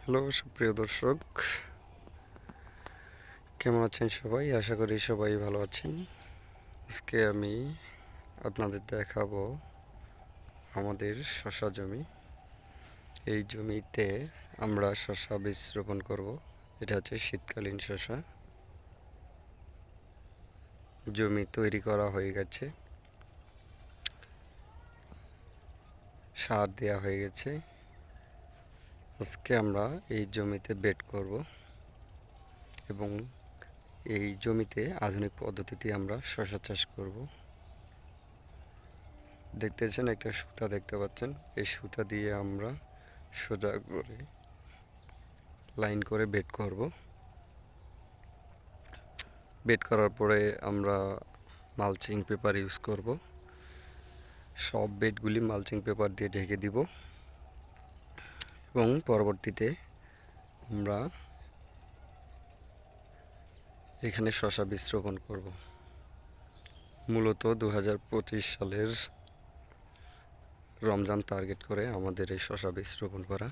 Hello, সুপ্রিয় দর্শক। কেমন আছেন সবাই? আশা করি সবাই ভালো আছেন। আজকে আমি আপনাদের দেখাবো আমাদের শশা জমি। এই জমিতে আমরা শশা বীজ রোপণ করব। এটা হচ্ছে শীতকালীন শশা। জমি তৈরি করা হয়ে গেছে। সার দেওয়া হয়ে গেছে। আজকে আমরা এই জমিতে বেড করব এবং এই জমিতে আধুনিক পদ্ধতিতে আমরা শশা চাষ করব। দেখতেছেন একটা সুতা দেখতে পাচ্ছেন। এই সুতা দিয়ে আমরা সোজা করে লাইন করে বেড করব। বেড করার পরে আমরা মালচিং পেপার ইউজ করব। সব বেডগুলি মালচিং পেপার দিয়ে ঢেকে দিব। এবং পরবর্তীতে আমরা এখানে শশা বীজ রোপণ করব। মূলত দু হাজার পঁচিশ সালের রমজান টার্গেট করে আমাদের এই শশা বীজ রোপণ করা।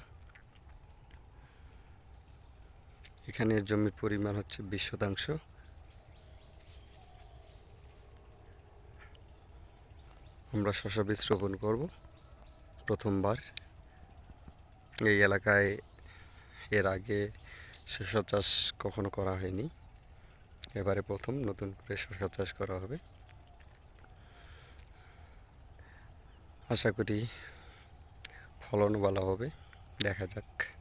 এখানে জমির পরিমাণ হচ্ছে বিশ শতাংশ। আমরা শশা বীজ রোপণ করব প্রথমবার। এই এলাকায় এর আগে শসা চাষ কখনো করা হয়নি। এবারে প্রথম নতুন করে শসা চাষ করা হবে। আশা করি ফলন ভালো হবে। দেখা যাক।